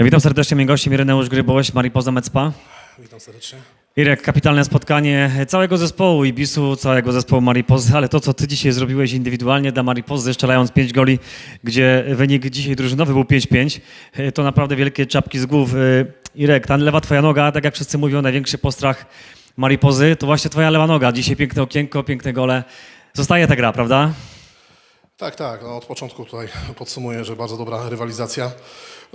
Witam serdecznie, moim gościem Ireneusz Gryboś, Maripoza Mecpa. Witam serdecznie. Irek, kapitalne spotkanie całego zespołu Ibisu, całego zespołu Maripozy, ale to, co ty dzisiaj zrobiłeś indywidualnie dla Maripozy, strzelając 5 goli, gdzie wynik dzisiaj drużynowy był 5-5, to naprawdę wielkie czapki z głów. Irek, ta lewa twoja noga, tak jak wszyscy mówią, największy postrach Maripozy, to właśnie twoja lewa noga. Dzisiaj piękne okienko, piękne gole. Zostaje ta gra, prawda? Tak, tak. No od początku tutaj podsumuję, że bardzo dobra rywalizacja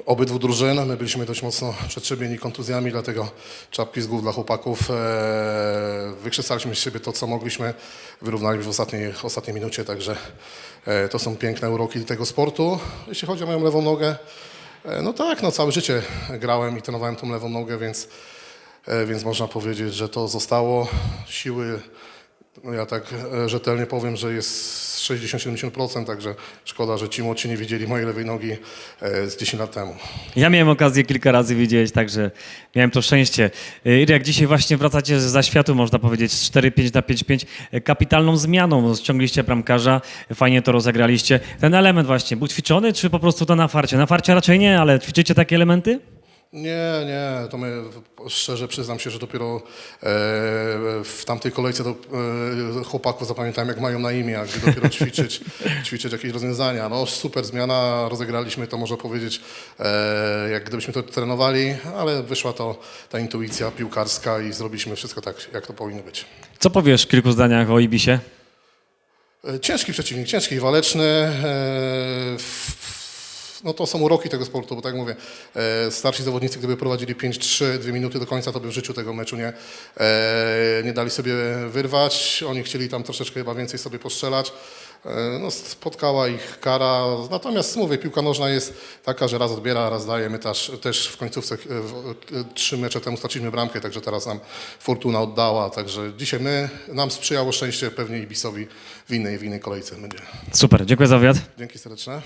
obydwu drużyn. My byliśmy dość mocno przetrzebieni kontuzjami, dlatego czapki z głów dla chłopaków. Eee, wykrzesaliśmy z siebie to, co mogliśmy. Wyrównaliśmy w ostatniej, ostatniej minucie, także e, to są piękne uroki tego sportu. Jeśli chodzi o moją lewą nogę, e, no tak, no całe życie grałem i trenowałem tą lewą nogę, więc, e, więc można powiedzieć, że to zostało. Siły no ja tak e, rzetelnie powiem, że jest 60-70%, także szkoda, że ci młodsi nie widzieli mojej lewej nogi e, z 10 lat temu. Ja miałem okazję kilka razy widzieć, także miałem to szczęście. Y, Irek, dzisiaj właśnie wracacie z zaświatu, można powiedzieć, z 4-5 na 5-5. Y, Kapitalną zmianą ściągliście bramkarza, fajnie to rozegraliście. Ten element właśnie, był ćwiczony, czy po prostu to na farcie? Na farcie raczej nie, ale ćwiczycie takie elementy? Nie, nie, to my szczerze przyznam się, że dopiero e, w tamtej kolejce do, e, chłopaków zapamiętałem jak mają na imię, gdy dopiero ćwiczyć, ćwiczyć jakieś rozwiązania. No super zmiana, rozegraliśmy to można powiedzieć e, jak gdybyśmy to trenowali, ale wyszła to ta intuicja piłkarska i zrobiliśmy wszystko tak, jak to powinno być. Co powiesz w kilku zdaniach o Ibisie? E, Ciężki przeciwnik, ciężki i waleczny. e, f- No to są uroki tego sportu, bo tak mówię, e, starsi zawodnicy, gdyby prowadzili 5-3, 2 minuty do końca, to by w życiu tego meczu nie, e, nie dali sobie wyrwać. Oni chcieli tam troszeczkę chyba więcej sobie postrzelać. E, No, spotkała ich kara. Natomiast mówię, piłka nożna jest taka, że raz odbiera, raz daje. My też, też w końcówce, w- trzy mecze temu straciliśmy bramkę, także teraz nam Fortuna oddała. Także dzisiaj my, nam sprzyjało szczęście, pewnie Ibisowi w innej, w innej kolejce będzie. Super, dziękuję za wywiad. Dzięki serdeczne.